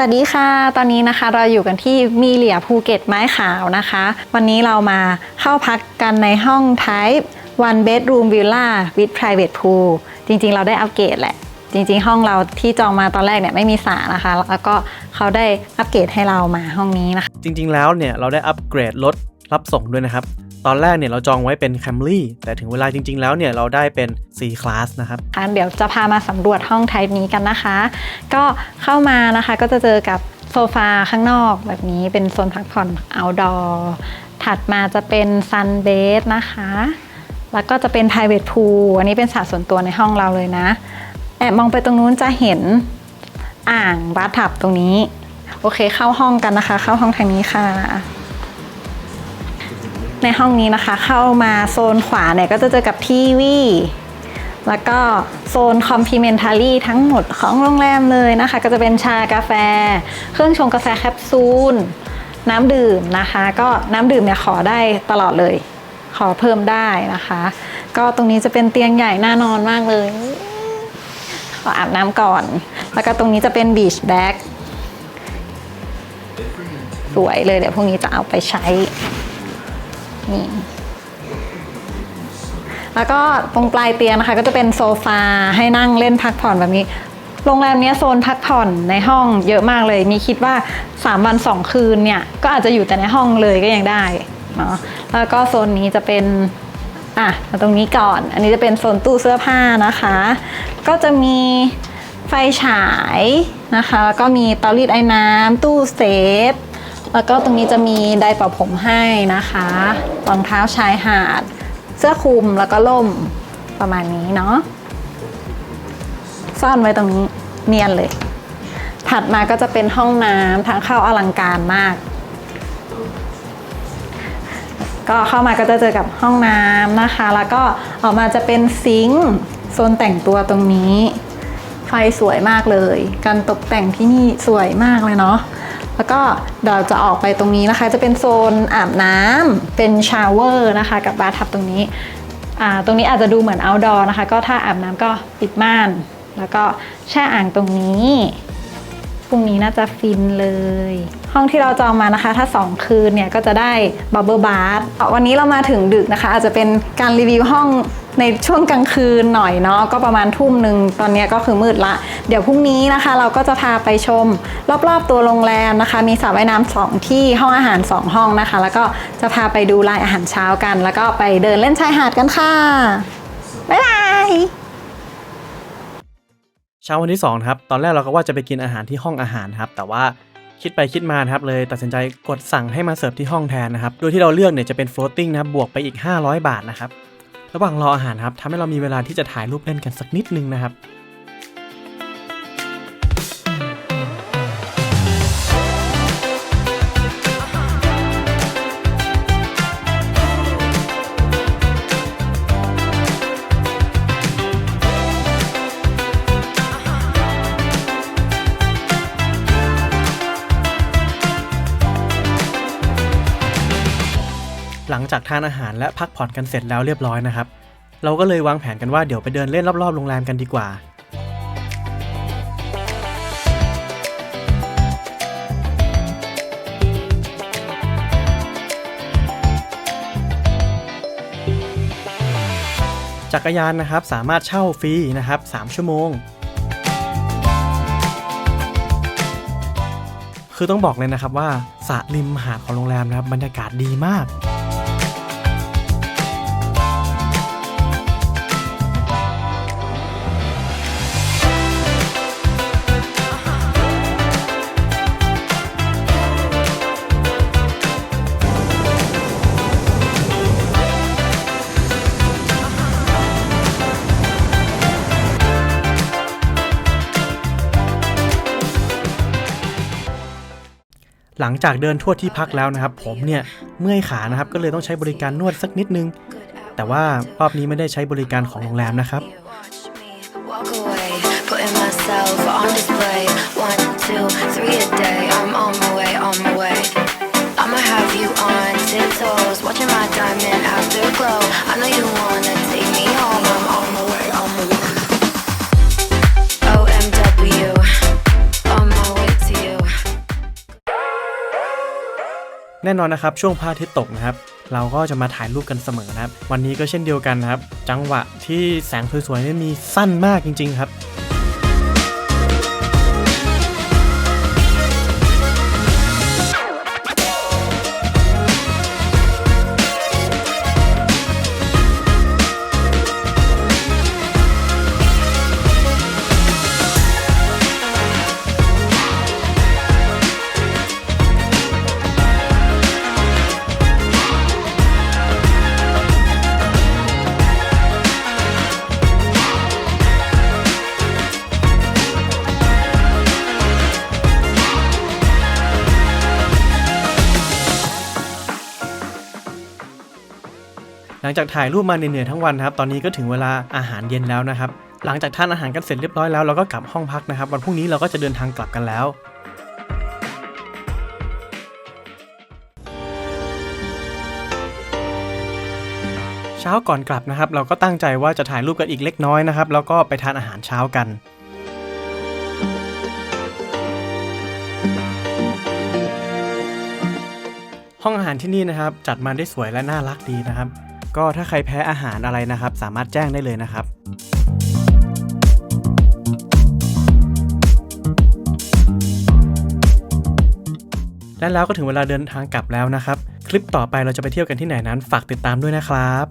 สวัสดีค่ะ ตอนนี้นะคะเราอยู่กันที่มีเหลียภูเก็ตไม้ขาวนะคะ วันนี้เรามาเข้าพักกันในห้อง Type One Bedroom Villa with Private Pool จริงๆ เราได้อัปเกรดแหละ จริงๆ ห้องเราที่จองมาตอนแรกเนี่ยไม่มีสระนะคะ แล้วก็เขาได้อัปเกรดให้เรามาห้องนี้นะคะ จริงๆ แล้วเนี่ยเราได้อัปเกรดรถรับส่งด้วยนะครับ ตอนแรกเนี่ยเราจองไว้เป็น Camry แต่ถึงเวลาจริง ๆ แล้วเนี่ยเราได้เป็น C Class นะครับเดี๋ยวจะพามาสำรวจห้องไทป์นี้กันนะคะ ก็เข้ามานะคะก็จะเจอกับโซฟาข้างนอกแบบนี้เป็นโซนพักผ่อน outdoor ถัดมาจะเป็น sun bed นะคะ แล้วก็จะเป็น private pool อันนี้เป็นสระส่วนตัวในห้องเราเลยนะ แอบมองไปตรงนู้นจะเห็นอ่างบาร์ทับตรงนี้ โอเคเข้าห้องกันนะคะ เข้าห้องทางนี้ค่ะ ในห้องนี้นะคะ เข้ามาโซนขวาเนี่ยก็จะเจอกับทีวี แล้วก็โซน complimentary ทั้งหมดของโรงแรมเลยนะคะ ก็จะเป็นชากาแฟ เครื่องชงกาแฟแคปซูล น้ำดื่มนะคะ ก็น้ำดื่มเนี่ยขอได้ตลอดเลย ขอเพิ่มได้นะคะ ก็ตรงนี้จะเป็นเตียงใหญ่น่านอนมากเลย ขออาบน้ำก่อน แล้วก็ตรงนี้จะเป็นบีชแบ็กสวยเลยเดี๋ยวพรุ่งนี้จะเอาไปใช้ นี่แล้วก็ตรงปลายเตียงนะคะ ก็จะเป็นโซฟาให้นั่งเล่นพักผ่อนแบบนี้ โรงแรมนี้โซนพักผ่อนในห้องเยอะมากเลย มีคิดว่า 3 วัน 2 คืนเนี่ย ก็อาจจะอยู่แต่ในห้องเลยก็ยังได้เนาะแล้วก็โซนนี้จะเป็นอะมาตรงนี้ก่อน อันนี้จะเป็นโซนตู้เสื้อผ้านะคะ ก็จะมีไฟฉายนะคะ แล้วก็มีเตารีดไอ้น้ำตู้เซฟ แล้วก็ตรงนี้จะมีไดร์เป่าผมให้นะคะรองเท้าชายหาด เสื้อคลุมแล้วก็ล่มประมาณนี้เนาะซ่อนไว้ตรงนี้เนียนเลย ถัดมาก็จะเป็นห้องน้ำทางเข้าอลังการมาก ก็เข้ามาก็จะเจอกับห้องน้ำนะคะ แล้วก็ออกมาจะเป็นซิงค์โซนแต่งตัวตรงนี้ ไฟสวยมากเลย การตกแต่งที่นี่สวยมากเลยเนาะ แล้วก็เราจะออกไปตรงนี้นะคะ จะเป็นโซนอาบน้ำเป็นชาวเวอร์นะคะ กับบาร์ทับตรงนี้ ตรงนี้อาจจะดูเหมือน outdoor นะคะ ก็ถ้าอาบน้ำก็ปิดม่าน แล้วก็แช่อ่างตรงนี้พรุ่งนี้น่าจะฟินเลย ห้องที่เราจองมานะคะ ถ้า 2 คืนเนี่ยก็จะได้บับเบิลบาร์วันนี้เรามาถึงดึกนะคะ อาจจะเป็นการรีวิวห้อง ในช่วงกลางคืนหน่อยเนาะก็ประมาณทุ่มหนึ่งตอนนี้ก็คือมืดละ เดี๋ยวพรุ่งนี้นะคะ เราก็จะพาไปชม รอบๆตัวโรงแรมนะคะ มีสระว่ายน้ำสองที่ห้องอาหาร 2 ห้องนะคะ แล้วก็จะพาไปดูรายอาหารเช้ากัน แล้วก็ไปเดินเล่นชายหาดกันค่ะบ๊ายบายเช้าวันที่2ครับตอนแรกเราก็ว่าจะไปกินอาหารที่ห้องอาหารครับ แต่ว่าคิดไปคิดมาครับเลยตัดสินใจกดสั่งให้มาเสิร์ฟที่ห้องแทนนะครับ โดยที่เราเลือกเนี่ยจะเป็น floating นะบบวกไปอีก 500 บาทนะครับ ระหว่างรออาหารครับทำให้เรามีเวลาที่จะถ่ายรูปเล่นกันสักนิดนึงนะครับ หลังจากทานอาหารและพักผ่อนกันเสร็จแล้วเรียบร้อยนะครับ เราก็เลยวางแผนกันว่าเดี๋ยวไปเดินเล่นรอบๆโรงแรมกันดีกว่า จักรยานนะครับสามารถเช่าฟรีนะครับ 3 ชั่วโมง คือต้องบอกเลยนะครับว่าสระริมหาดของโรงแรมนะครับบรรยากาศดีมาก หลังจากเดินทั่วที่พักแล้วนะครับ ผมเนี่ยเมื่อยขานะครับก็เลยต้องใช้บริการนวดสักนิดนึง แต่ว่ารอบนี้ไม่ได้ใช้บริการของโรงแรมนะครับ I'ma have you on tiptoes, watching my diamond afterglow. I know you wanna แน่นอนนะครับช่วงพระอาทิตย์ตกนะครับเราก็จะมาถ่ายรูปกันเสมอนะครับ วันนี้ก็เช่นเดียวกันนะครับ จังหวะที่แสงสวยๆนี่มีสั้นมากจริง ๆ ครับ ลังจากถ่ายรูปมาเหนื่อยๆทั้งวันครับ ตอนนี้ก็ถึงเวลาอาหารเย็นแล้วนะครับ หลังจากทานอาหารกันเสร็จเรียบร้อยแล้วเราก็กลับห้องพักนะครับ วันพรุ่งนี้เราก็จะเดินทางกลับกันแล้วเช้าก่อนกลับนะครับ เราก็ตั้งใจว่าจะถ่ายรูปกันอีกเล็กน้อยนะครับ แล้วก็ไปทานอาหารเช้ากัน ห้องอาหารที่นี่นะครับ จัดมาได้สวยและน่ารักดีนะครับ ก็ถ้าใครแพ้อาหารอะไรนะครับ สามารถแจ้งได้เลยนะครับและแล้วก็ถึงเวลาเดินทางกลับแล้วนะครับ คลิปต่อไปเราจะไปเที่ยวกันที่ไหนนั้นฝากติดตามด้วยนะครับ